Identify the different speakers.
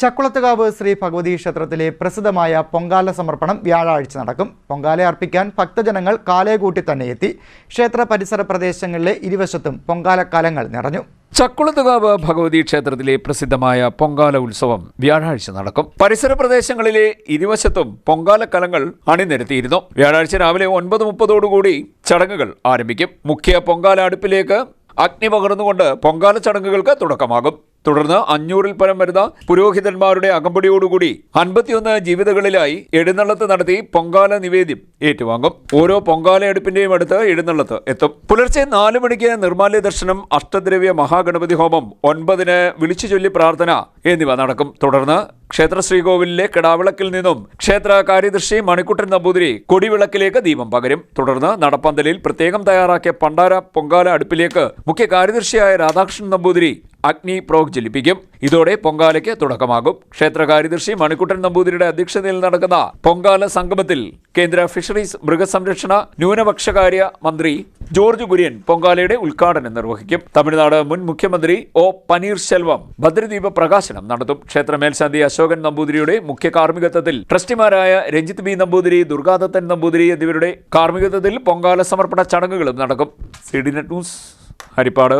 Speaker 1: ചക്കുളത്തുകാവ് ശ്രീ ഭഗവതി ക്ഷേത്രത്തിലെ പ്രസിദ്ധമായ പൊങ്കാല സമർപ്പണം വ്യാഴാഴ്ച നടക്കും. പൊങ്കാല അർപ്പിക്കാൻ ഭക്തജനങ്ങൾ കാലേകൂട്ടി തന്നെ എത്തി. ക്ഷേത്ര പരിസര പ്രദേശങ്ങളിലെ ഇരുവശത്തും പൊങ്കാല കലങ്ങൾ നിറഞ്ഞു.
Speaker 2: ചക്കുളത്തുകാവ് ഭഗവതി ക്ഷേത്രത്തിലെ പ്രസിദ്ധമായ പൊങ്കാല ഉത്സവം വ്യാഴാഴ്ച നടക്കും. പരിസര പ്രദേശങ്ങളിലെ ഇരുവശത്തും പൊങ്കാല കലങ്ങൾ അണിനിരത്തിയിരുന്നു. വ്യാഴാഴ്ച രാവിലെ ഒൻപത് മുപ്പതോടുകൂടി ചടങ്ങുകൾ ആരംഭിക്കും. മുഖ്യ പൊങ്കാല അടുപ്പിലേക്ക് അഗ്നി പകർന്നുകൊണ്ട് പൊങ്കാല ചടങ്ങുകൾക്ക് തുടക്കമാകും. തുടർന്ന് അഞ്ഞൂറിൽ പരം വരുന്ന പുരോഹിതന്മാരുടെ അകമ്പടിയോടുകൂടി അൻപത്തിയൊന്ന് ജീവിതകളിലായി എഴുന്നള്ളത്ത് നടത്തി പൊങ്കാല നിവേദ്യം ഏറ്റുവാങ്ങും. ഓരോ പൊങ്കാല അടുപ്പിന്റെയും അടുത്ത് എഴുന്നള്ളത്ത് എത്തും. പുലർച്ചെ നാല് മണിക്ക് നിർമാല്യ ദർശനം അഷ്ടദ്രവ്യ മഹാഗണപതി ഹോമം ഒൻപതിന് വിളിച്ചു ചൊല്ലി പ്രാർത്ഥന എന്നിവ നടക്കും. തുടർന്ന് ക്ഷേത്ര ശ്രീകോവിലിലെ കിടാവിളക്കിൽ നിന്നും ക്ഷേത്ര കാര്യദർശി മണിക്കുട്ടൻ നമ്പൂതിരി കൊടിവിളക്കിലേക്ക് ദീപം പകരും. തുടർന്ന് നടപ്പന്തലിൽ പ്രത്യേകം തയ്യാറാക്കിയ പണ്ടാര പൊങ്കാല അടുപ്പിലേക്ക് മുഖ്യ കാര്യദർശിയായ രാധാകൃഷ്ണൻ നമ്പൂതിരി അഗ്നി പ്രോഗ് ജലിപ്പിക്കും ഇതോടെ പൊങ്കാലയ്ക്ക് തുടക്കമാകും. ക്ഷേത്ര കാര്യദർശി മണിക്കുട്ടൻ നമ്പൂതിരിയുടെ അധ്യക്ഷതയിൽ നടക്കുന്ന പൊങ്കാല സംഗമത്തിൽ കേന്ദ്ര ഫിഷറീസ് മൃഗസംരക്ഷണ ന്യൂനപക്ഷകാര്യ മന്ത്രി ജോർജ് കുര്യൻ പൊങ്കാലയുടെ ഉദ്ഘാടനം നിർവഹിക്കും. തമിഴ്നാട് മുൻ മുഖ്യമന്ത്രി ഒ പനീർശെൽവം ഭദ്രദീപ പ്രകാശനം നടത്തും. ക്ഷേത്ര മേൽശാന്തി അശോകൻ നമ്പൂതിരിയുടെ മുഖ്യ കാർമ്മികത്വത്തിൽ ട്രസ്റ്റിമാരായ രഞ്ജിത്ത് ബി നമ്പൂതിരി ദുർഗാദത്തൻ നമ്പൂതിരി എന്നിവരുടെ കാർമ്മികത്വത്തിൽ പൊങ്കാല സമർപ്പണ ചടങ്ങുകളും നടക്കും. C D net news Haripad.